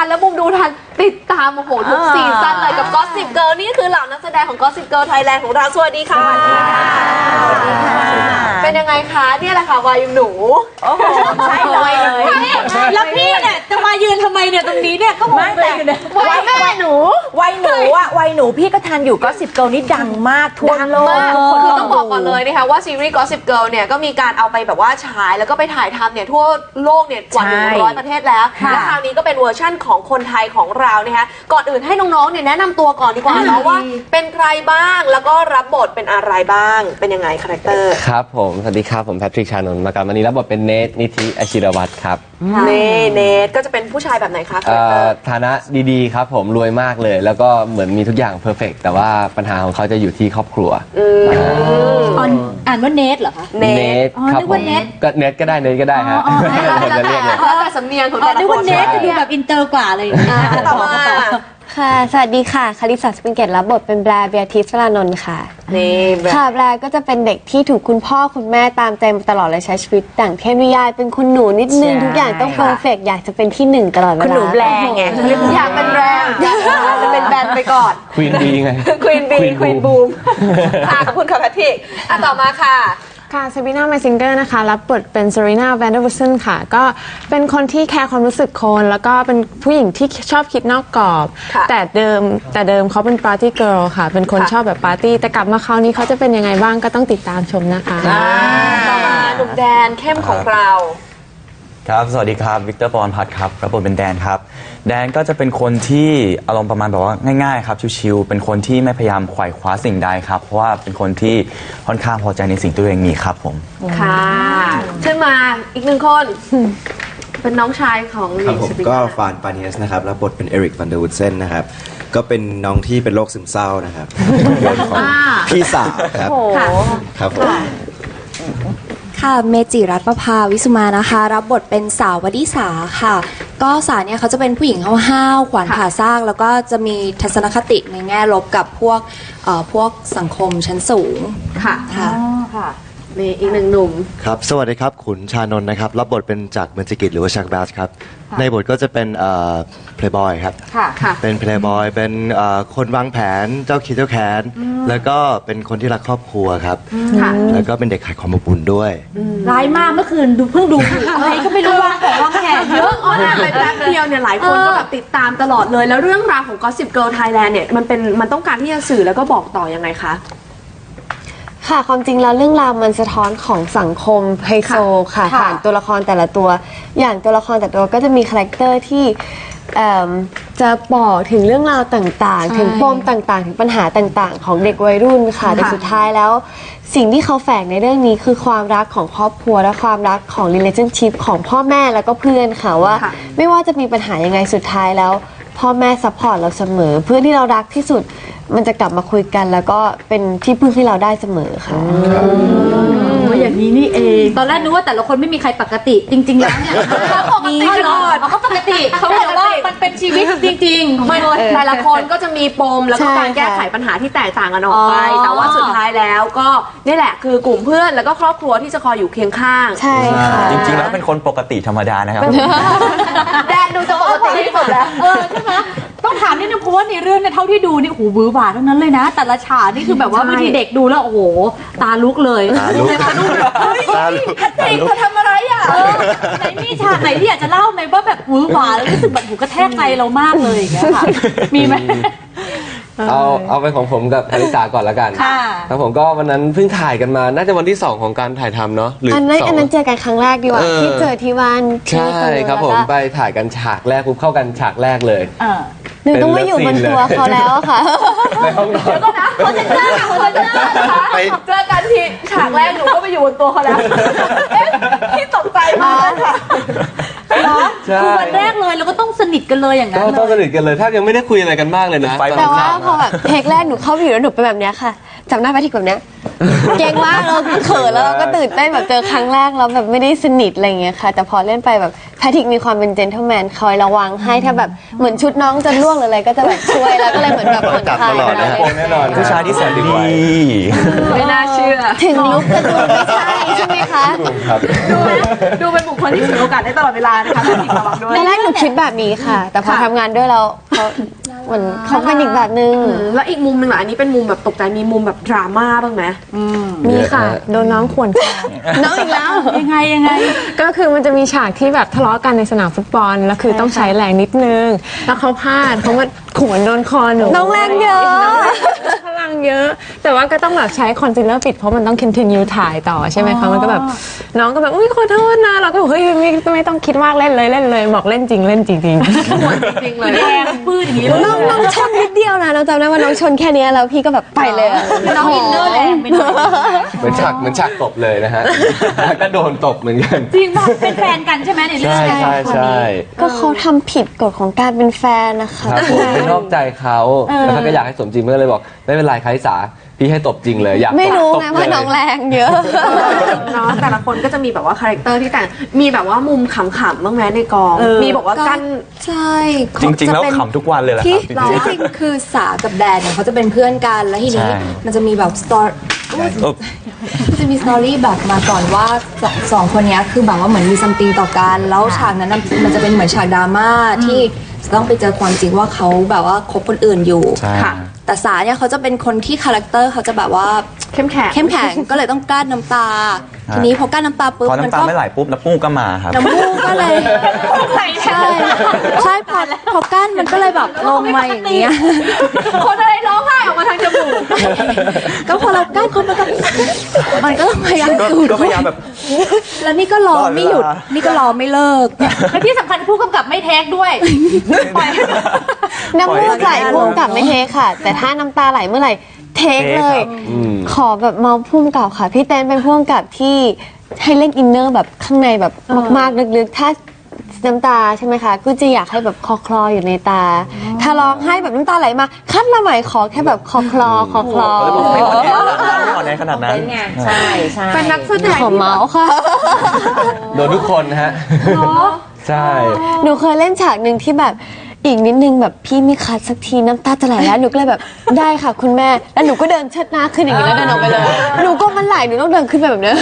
ันแล้วบุมดูทันติดตามโอ้โหทุกซีซั่นเลยกับก็สิบเกิลนี่คือเหล่านักแสดงของก็สิบเกิลไทยแลนด์ของเราสวัสดีค่ะ สวัสดีค่ะ เป็นยังไงคะเนี่ยแหละค่ะวายุหนู โอ้โหใช่เลยแล้วพี่เนี่ยจะมายืนทำไมเนี่ยตรงนี้เนี่ยก็งงไม่เลแต่ยอยู่เนี่ยวัยวัยหนูวัยหนูอะวัยหนูพี่ก็ทันอยู่ก็สิบเกิลนี่ดังมากทั่วโลกมากทุกคนคือต้องบอกก่อนเลยนะคะว่าซีรีส์ Gossip Girl เนี่ยก็มีการเอาไปแบบว่าฉายแล้วก็ไปถ่ายทำเนี่ยทั่วโลกเนี่ยกว่าใช่100ประเทศแล้วค่ะและคราวนี้ก็เป็นเวอร์ชั่นของคนไทยของเรานะคะก่อนอื่นให้น้องๆเนี่ยแนะนำตัวก่อนดีกว่าเนาะว่า เป็นใครบ้างแล้วก็รับบทเป็นอะไรบ้างเป็นยังไงคาแรคเตอร์ครับผมสวัสดีครับ ผมแพทริกชานนท์มาการวันนี้รับบทเป็นเนทนิธิอชิรวัตรครับเนเนทก็จะเป็นผู้ชายแบบไหนคะคาเอ่แรคเตออร์ฐานะดีๆครับผมรวยมากเลย แล้วก็เหมือนมีทุกอย่างเพอร์เฟกแต่ว่าปัญหาของเขาจะอยู่ที่ครอบครัวอืมอ่านอ่านว่าเนทเหรอคะ เนททครับอ๋อนึกผว่ามเนท ก็เนทก็ได้เนทก็ได้ฮะอ๋ออ๋อแล้วจะแต่เรียกเลยแล้วแต่สำเนียงของอ๋อแต่ละนึกคว่านเนทจะดูแบบอินเตอร์กว่าอะไรอย่างเงี้ยอะต่อมา ค่ะ สวัสดีค่ะ คาริสาสปริงเกตรับบทเป็นแบร์เบียทิสลานนท์ค่ะ นี่แบบค่ะแบร์ก็จะเป็นเด็กที่ถูกคุณพ่อคุณแม่ตามใจมาตลอดเลยใช้ชีวิตดั่งเทพนิยาย เป็นคุณหนูนิดนึงใช่ทุกอย่างต้องเพอร์เฟกอยากจะเป็นที่หนึ่งตลอดเวลาคุณหนูแบร์ไงเขาเรียกคุณอยากเป็นแรงอยากจะเป็นแบนไปก่อนควีนบีไงควีนบี Queen ควีน Boom บูมค่ะขอบคุณค่ะแพทริกอะต่อมาค่ะ ค่ะซาบีนาไมซิงเกอร์นะคะ รับบทเป็นซ e รีนาแวนเดอร์วูสันค่ะ ก็เป็นคนที่แคร์ความรู้สึกคน แล้วก็เป็นผู้หญิงที่ชอบคิดนอกกรอบ ค่ะแต่เดิมแต่เดิมเขาเป็นปาร์ตี้เกิร์ลค่ะ เป็นคนค่ะ ชอบแบบปาร์ตี้ แต่กลับมาคราวนี้เขาจะเป็นยังไงบ้างก็ต้องติดตามชมนะคะ ต่อมาหนุ่มแดนเข้มของเรา ครับ สวัสดีครับ วิกเตอร์ปอนพัฒน์ครับรับบทเป็นแดนครับ แดนก็จะเป็นคนที่อารมณ์ประมาณแบบว่าง่ายๆครับ ชิวๆ เป็นคนที่ไม่พยายามไขว่คว้าสิ่งใดครับ เพราะว่าเป็นคนที่ค่อนข้างพอใจในสิ่งที่ตัวเองมีครับผม ค่ะขึ้นมาอีกหนึ่งคน เป็นน้องชายของครับลีผมสปิก็ฟานปาเนียสนะครับรับบทเป็นเอริกฟันเดอร์วูดเซนนะครับ ก็เป็นน้องที่เป็นโรคซึมเศร้านะครับยนของพี่สาวครับครับผม ค่ะ เมจิรัตน์ประภาวิสุมานะคะ รับบทเป็นสาววดิสาค่ะ ก็สาวเนี่ยเขาจะเป็นผู้หญิงห้าวๆขวานผ่าซาก แล้วก็จะมีทัศนคติในแง่ลบกับพวกเอ่อพวกสังคมชั้นสูงค่ะ ค่ะ นี่อีกหนึ่งหนุ่ม ครับ สวัสดีครับ ขุนชานนท์นะครับ รับบทเป็นจากเมืองจิกิจหรือว่าชักแบสครับ ในบทก็จะเป็นเพลย์บอยครับ ค่ะค่ะ เป็นเพลย์บอย เป็นเอ่อคนวางแผน เจ้าคิดเจ้าแค้น แล้วก็เป็นคนที่รักครอบครัวครับ ค่ะ แล้วก็เป็นเด็กขายความอบอุ่นด้วย ร้ายมากเมื่อคืนดูเพิ่งดูอะไรก็ไม่รู้วางของวางแผนเยอะออนไปแป๊บเดียวเนี่ยหลายคนก็แบบติดตามตลอดเลย แล้วเรื่องราวของ Gossip Girl Thailand เนี่ยมันเป็นมันต้องการที่จะสื่อแล้วก็บอกต่อยังไงคะ ค่ะความจริงแล้วเรื่องราวมันสะท้อนของสังคมไฮโซค่ะค่ะ ผ่านตัวละครแต่ละตัว อย่างตัวละครแต่ละตัวก็จะมีคาแรคเตอร์ที่เอิ่มจะบอกถึงเรื่องราวต่างๆถึงปมต่างๆ ถึงปัญหาต่างๆ ของเด็กวัยรุ่นค่ะ แต่สุดท้ายแล้ว สิ่งที่เขาแฝงในเรื่องนี้คือความรักของครอบครัวและความรักของ relationship ของพ่อแม่แล้วก็เพื่อนค่ะว่า ค่ะไม่ว่าจะมีปัญหายังไงสุดท้ายแล้ว พ่อแม่ซัพพอร์ตเราเสมอ เพื่อนที่เรารักที่สุด มันจะกลับมาคุยกัน แล้วก็เป็นที่พึ่งที่เราได้เสมอค่ะ ว่าอย่างนี้นี่เอง ตอนแรกนึกว่าแต่ละคนไม่มีใครปกติจริง ๆ แล้วเนี่ยเขาปกติตลอดเขาปกติเขาบอกว่ามันเป็นชีวิตจริงๆของไม่คน แต่ละคนก็จะมีปมแล้วก็ใช่การแก้ไขค่ะปัญหาที่แตกต่างกันออกไป อ๋อ แต่ว่าสุดท้ายแล้วก็นี่แหละคือกลุ่มเพื่อนแล้วก็ครอบครัวที่จะคอยอยู่เคียงข้างใช่ค่ะ จริงๆแล้วเป็นคนปกติธรรมดานะครับ แดนดูจะปกติที่สุดแล้ว เออใช่ไหม ต้องถามนิดนึงเพราะว่าในเรื่องเนี่ยเท่าที่ดูนี่โอ้โหบื้อหวาทั้งนั้นเลยนะ แต่ละฉากนี่คือแบบว่าใช่บางทีเด็กดูแล้วโอ้โหตาลุกเลยตาลุกตาลุกเฮ้ยตาลุก เด็กเธอทำอะไรอะเออไหนมีฉากไหนที่อยากจะเล่าไหมว่าแบบบื้อหวาแล้วรู้สึกแบบหูกระแทกใจเรามากเลยอย่างเงี้ยค่ะมีไหม เอาเอาเป็นของผมกับอลิสาก่อนละกันค่ะครับผมก็วันนั้นเพิ่งถ่ายกันมา น่าจะวันที่ 2 ของการถ่ายทำเนาะหรืออันนั้นสง อันนั้นเจอกันครั้งแรกดีกว่าเออ ที่เจอที่บ้านที่ใช่คอนโดครับผมแล้วก็ไปถ่ายกันฉากแรกปุ๊บเข้ากันฉากแรกเลย เออหนูต้องมาอยู่บนตัวเขาแล้วอะค่ะ ในห้องนอนคอนเทนเนอร์ค่ะคอนเทนเนอร์นะคะไปเจอกันทีฉากแรกหนูก็ไปอยู่บนตัวเขาแล้วเอ๊ะพี่ตกใจมากค่ะ ใช่ คือวันแรกเลยแล้วก็ต้องสนิทกันเลยอย่างนั้ก็นเลต้องสยนิทกันเลยแทบยังไม่ได้คุยอะไรกันมากเลยนะไฟแต่ว่าพอแบบเทคแรกหนูเข้าไปอยู่แล้วหนูเป็นแบบเนี้ยค่ะจำหน้าแพทริกแบบเนี้ยเก่งมากเราเขินแล้วเราก็ตื่นเต้นแบบเจอครั้งแรกแล้วแบบไม่ได้สนิทอะไรอย่างเงี้ยค่ะ แต่พอเล่นไปแบบแพทริกมีความเป็นเจนเทลแมนคอยระวังให้ถ้าแบบเหมือนชุดน้องจะล่วงหรืออะไรก็จะแบบช่วยแล้วก็เลยเหมือนแบบผ่อนคลายจับตลอดนะ แน่นอนผู้ชายที่แสนดีไม่น่าเชื่อ ถึงลุกจะดูไม่ใช่ใช่ไหมคะครับดูเป็นบุคคลที่ฉวยโอกาสได้ตลอดเวลานะคะจริงระวังด้วย ตอนแรกหนูคิดแบบนี้ค่ะ แต่พอค่ะ ทำงานด้วยแล้วเขาเหมือนเขาเป็นอีกแบบนึงอืมแล้วอีกมุมหนึ่งล่ะอันนี้เป็นมุมแบบตกใจมีมุมแบบดราม่าบ้างไหม มีค่ะ โดนน้องข่วนคอน้องอีกแล้ว ยังไงยังไง ก็คือมันจะมีฉากที่แบบทะเลาะกันในสนามฟุตบอล แล้วคือต้องใช้แรงนิดนึง แล้วเขาพลาดเขามาขวนโดนคอหนูน้องแรงเยอะ พลังเยอะ แต่ว่าก็ต้องแบบใช้คอนซีลเลอร์ปิดเพราะมันต้อง continue ถ่ายต่อใช่ไหมคะ มันก็แบบน้องก็แบบอุ้ยขอโทษนะ เราก็บอกเฮ้ยไม่ไม่ต้องคิดมากเล่นเลยเล่นเลย บอกเล่นจริงเล่นจริงจริงจริงเลยแดงปื้ดอย่างนี้เลยน้องน้องชนนิดเดียวนะน้องจำได้ว่าน้องชนแค่เนี้ยแล้วพี่ก็แบบไปเลยอะน้องอินเนอร์แรงไปหน่อยเหมือนฉากเหมือนฉากตบเลยนะฮะแล้วก็โดนตบเหมือนกัน จริงป่ะเป็นแฟนกันใช่ไหมในเรื่องใช่ใช่ใช่ก็เขาทำผิดกฎของการเป็นแฟนนะคะครับผมไปนอกใจเขาแล้วเขาก็อยากให้สมจริงเมื่อเลยบอกไม่เป็นไรคาริสาพี่ให้ตบจริงเลยอยากไม่รู้ตบไงเลว่ายน้องแรงเยอะเนาะแต่ละคนก็จะมีแบบว่าคาแรคเตอร์ที่แต่งมีแบบว่ามุมขำๆบ้างไหมในกอง มีบอกว่ากั้นใช่จริงๆแล้วจะเป็นขำทุกวันเลยแหละคที่รับจริงที่จริงคือสากับแดนเนี่ยเขาจะเป็นเพื่อนกันแล้วทีนี้ใช่มันจะมีแบบสตอรี่ๆเออมันจะมีสตอรี่แบบมาก่อนว่าสองสองคนเนี้ยคือแบบว่าเหมือนมีซัมติงต่อกันแล้วฉากนั้นน่ะมันจะเป็นเหมือนฉากดราม่าที่จะต้องไปเจอความจริงว่าเขาแบบว่าคบคนอื่นอยู่ใช่ค่ะ แต่สาเนี่ยเขาจะเป็นคนที่คาแรคเตอร์เขาจะแบบว่าเข้มแข็งเข้มแข็งก็เลยต้องกลั้นน้ำตาครับทีนี้พอกลั้นน้ำตาปุ๊บพอมันน้ำตาก็ไม่ไหลปุ๊บน้ำมูกก็มาครับน้ำมูกก็เลยใช่ใช่พอพอกั้นมันก็เลยแบบลงมาอย่างเงี้ยคนอะไรร้องไห้ออกมาทางจมูกก็พอเรากั้นเขามันก็มันก็พยายามก็สูดก็พยายามแบบ แล้วนี่ก็รอไม่หยุดตลอดเวลานี่ก็รอไม่เลิกและที่สำคัญผู้กำกับไม่เทคด้วยปล่อยให้ น้ำมูกไหลพุ่มกับไม่เทคค่ะ แต่ถ้าน้ำตาไหลเมื่อไหร่เทคเลยอืมขอแบบเมาพุ่มกับค่ะ พี่เต้นเป็นพุ่มกับที่ให้เล่นอินเนอร์แบบข้างในแบบมากๆลึกๆ ถ้าน้ำตาใช่ไหมคะก็จะอยากให้แบบคอคลออยู่ในตา ถ้าร้องให้แบบน้ำตาไหลมาคัดมาใหม่ขอแค่แบบคอคลอคอคลอแล้วบอกไม่อ่อนแอไม่อ่อนแอขนาดนั้นใช่ใช่เป็นนักแสดงขอเมาส์ค่ะโดนทุกคนฮะใช่หนูเคยเล่นฉากหนึ่งที่แบบ อีกนิดนึงแบบพี่ไม่คัดสักทีน้ำตาจะไหลแล้วหนูก็เลยแบบได้ค่ะคุณแม่ แล้วหนูก็เดินเชิดหน้าขึ้นอย่างนี้แล้วเดินออกไปเลยหนูก็มันไหลหนูต้องเดินขึ้นไปแบบนี้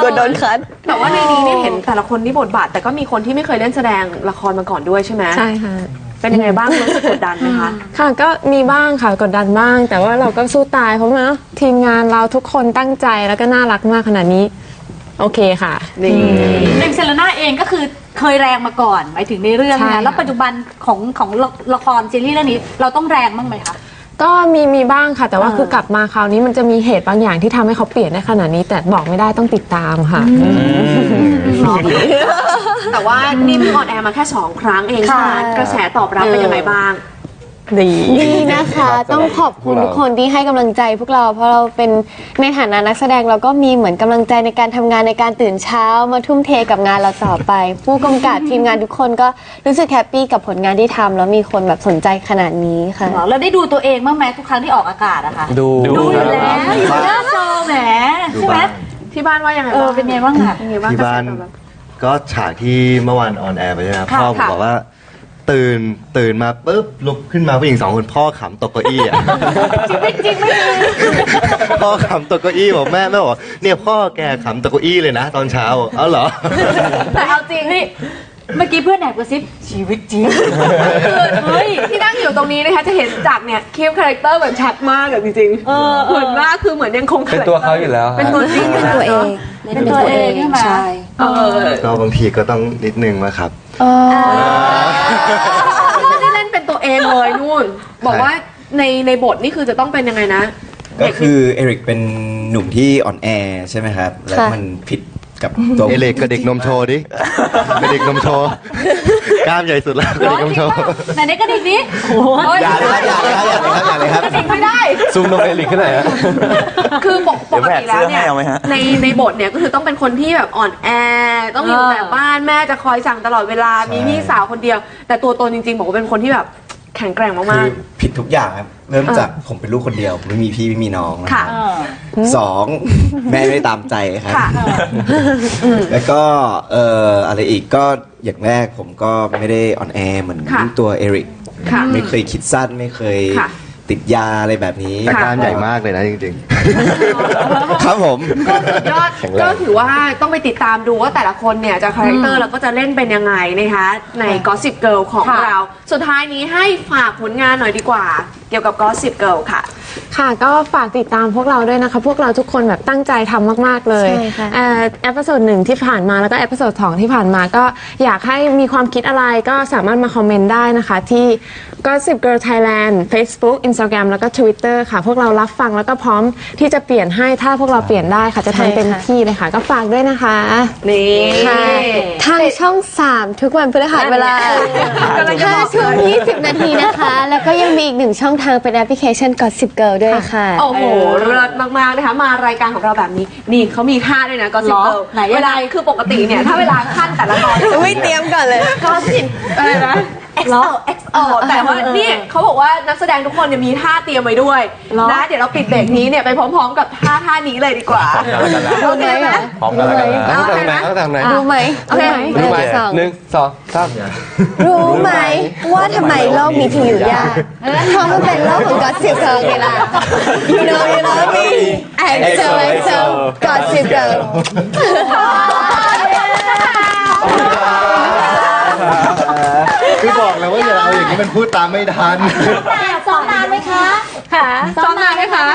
กลัวโดนคัด แต่ว่าในนี้เนี่ยเห็นแต่ละคนที่บทบาท แต่ก็มีคนที่ไม่เคยเล่นแสดงละครมาก่อนด้วยใช่ไหมใช่ค่ะ เป็นยังไงบ้างรู้สึกกดดันไหมคะ ค่ะก็มีบ้างค่ะกดดันบ้าง แต่ว่าเราก็สู้ตายเพราะว่าทีมงานเราทุกคนตั้งใจแล้วก็น่ารักมากขนาดนี้ โอเคค่ะ นี่เอ็มเซเลน่าเองก็คือเคยแรงมาก่อนหมายถึงในเรื่องใช่นะค่ะ แล้วปัจจุบันของของละละครซีรีส์เรื่องนี้เราต้องแรงบ้างไหมคะ ก็มีมีบ้างค่ะ แต่ว่าคือกลับมาคราวนี้มันจะมีเหตุบางอย่างที่ทำให้เขาเปลี่ยนได้ขนาดนี้ แต่บอกไม่ได้ต้องติดตามค่ะ แต่ว่านี่เพิ่งออนแอร์มาแค่ 2 ครั้งเองใช่ไหมกระแสตอบรับเป็นยังไงบ้าง ดีดีนะคะครับต้องขอบคุณพวกเราทุกคนที่ให้กำลังใจพวกเราเพราะเราเป็นในฐานะนักแสดงเราก็มีเหมือนกำลังใจในการทำงานในการตื่นเช้ามาทุ่มเทกับงานเราต่อไป ผู้กำกับทีมงานทุกคนก็รู้สึกแฮปปี้กับผลงานที่ทำแล้วมีคนแบบสนใจขนาดนี้ค่ะเราได้ดูตัวเองบ้างไหมทุกครั้งที่ออกอากาศอะคะดูดูดูอยู่คแล้รับวอยู่หน้าจอแหมใช่ไหมที่บ้านว่ายังไงเอบ้าองเป็นไงบ้างอะเป็นไงบ้างที่บ้านกระแสตอบรับก็ฉากที่เมื่อวานออนแอร์ไปใช่ไหมครับค่ะพ่อผมค่ะ บอกว่า ตื่นตื่นมาปุ๊บลุกขึ้นมาผู้หญิงสองคนพ่อขำตกเก้าอี้อะจริงไม่จริงไม่มีพ่อขำตกเก้าอี้บอกแม่แม่บอกเนี่ยพ่อแกขำตกเก้าอี้เลยนะ ตอนเช้าเอาเหรอแต่เอาจริงนี่เมื่อกี้เพื่อนแอบกระซิบชีวิตจริงเฮ้ยที่นั่งอยู่ตรงนี้นะคะจะเห็นจากเนี่ยคีมคาแรคเตอร์แบบชัดมากอะจริงๆเออเหมือนมากคือเหมือนยังคงเป็นตัวเขาอยู่แล้วฮะเป็นตัวจริงเป็นตัวเองเล่นเป็นตัวเองใช่เออก็บางทีก็ต้องนิดนึงนะครับ ไม่ได้เล่นเป็นตัวเองเลยนู่น บอกว่าในในบทนี่คือจะต้องเป็นยังไงนะ ก็คือเอริกเป็นหนุ่มที่อ่อนแอใช่ไหมครับ แล้วมันผิด กับตัวเอเล็กกับเด็กนมโชว์ดิเป็นเด็กนมโชว์กล้ามใหญ่สุดแล้วกับเด็กนมโชว์ไหนไหนกระดิกนี้โอ้ยอย่าเลยครับอย่าเลยครับอย่าเลยครับอย่าเลยครับกระดิกไม่ได้ซูมนมเอลิกขึ้นไหนอยฮะคือปกปเดี๋ยวกแหวกติแล้วเนี่ยเสื้อให้เอาไหมฮะในในบทเนี่ยก็คือต้องเป็นคนที่แบบอ่อนแอต้องอยู่เออแต่บ้านแม่จะคอยสั่งตลอดเวลามีพี่สาวคนเดียว แต่ตัวตนจริงๆบอกว่าเป็นคนที่แบบ แข็งแกร่งคืมากอผิดทุกอย่างครับเริ่มจากผมเป็นลูกคนเดียวผมไม่มีพี่ไม่มีน้องนะค่ะครับเออ สอง แม่ไม่ตามใจครับ ค่ะ แล้วก็เอ่ออะไรอีกก็อย่างแรกผมก็ไม่ได้ออนแอร์เหมือนค่ะตัวเอริกๆค่ะไม่เคยคิดสั้นไม่เคยค่ะ ติดยาอะไรแบบนี้แต่การใหญ่มากเลยนะจริงครับผมยอดก็ถือว่าต้องไปติดตามดูว่าแต่ละคนเนี่ยจะคาแรคเตอร์แล้วก็จะเล่นเป็นยังไงนะคะใน Gossip Girl ของเรา สุดท้ายนี้ให้ฝากผลงานหน่อยดีกว่า เกี่ยวกับ Gossip Girl ค่ะ ค่ะก็ฝากติดตามพวกเราด้วยนะคะ พวกเราทุกคนแบบตั้งใจทำมาก ๆ เลยใช่ค่ะ เอ่อเอพิโซดหนึ่งที่ผ่านมาแล้วก็เอพิโซดสองที่ผ่านมาก็อยากให้มีความคิดอะไรก็สามารถมาคอมเมนต์ได้นะคะ ที่ Gossip Girl Thailand Facebook Instagram แล้วก็ Twitter ค่ะ พวกเรารับฟังแล้วก็พร้อมที่จะเปลี่ยนให้ถ้าพวกเราเปลี่ยนได้ค่ะจะทำเต็มที่เลยค่ะ ก็ฝากด้วยนะคะ นี่ ค่ะทางช่อง 3 ทุกวันพฤหัสเวลา5ทุ่ม20 นาทีนะคะ แล้วก็ยังมีอีกหนึ่งช่องทางเป็นแอปพลิเคชัน Gossip Girl ด้วยค่ะ โอ้โหเลิศมากๆนะคะมารายการของเราแบบนี้ นี่เขามีท่าด้วยนะ Gossip หรอ Girl ไหนยังไงเวลาคือปกติเนี่ยถ้าเวลาขั้นแต่ละตอนไม่เตรียมก่อนเลย Gossip อะไรนะ XO XO แต่ว่านี่เขาบอกว่านักแสดงทุกคนเนี่ยมีท่าเตรียมไว้ด้วยนะเดี๋ยวเราปิดเบรกนี้เนี่ยไปพร้อมๆกับท่าท่านี้เลยดีกว่ารู้ไหมเหรอพร้อมกันแล้วกันนะต้องทำไหนต้องทำไหนรู้ไหมโอเครู้ไหมสองหนึ่งสองสามรู้ไหมว่าทำไมโลกนี้ถึงอยู่ยากเพราะมันเป็นโลกของ Gossip Girl ไงล่ะ You know you love me XO XO Gossip Girl คือ เอาอย่างนี้มันพูดตามไม่ทัน ซ้อมนานไหมคะค่ะซ้อมนานไหมคะ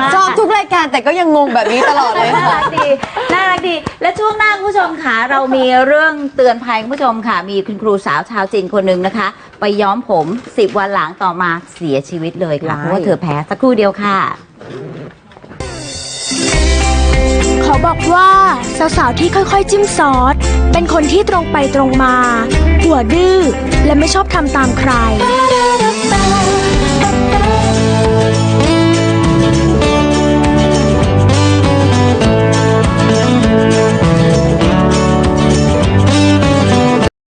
มาชอบทุกรายการแต่ก็ยังงงแบบนี้ตลอดเลยน่าค่ะรักดี น่ารักดี และช่วงหน้าคุณผู้ชมค่ะเรามีเรื่องเตือนภัยคุณผู้ชมค่ะ มีคุณครูสาวชาวจีนคนหนึ่งนะคะ ไปย้อมผม 10 วันหลังต่อมาเสียชีวิตเลยค่ะเพราะว่าเธอแพ้สักครู่เดียวค่ะ ขอบอกว่าสาวๆที่ค่อยๆ จิ้มซอสเป็นคนที่ตรงไปตรงมา หัวดื้อและไม่ชอบทำตามใคร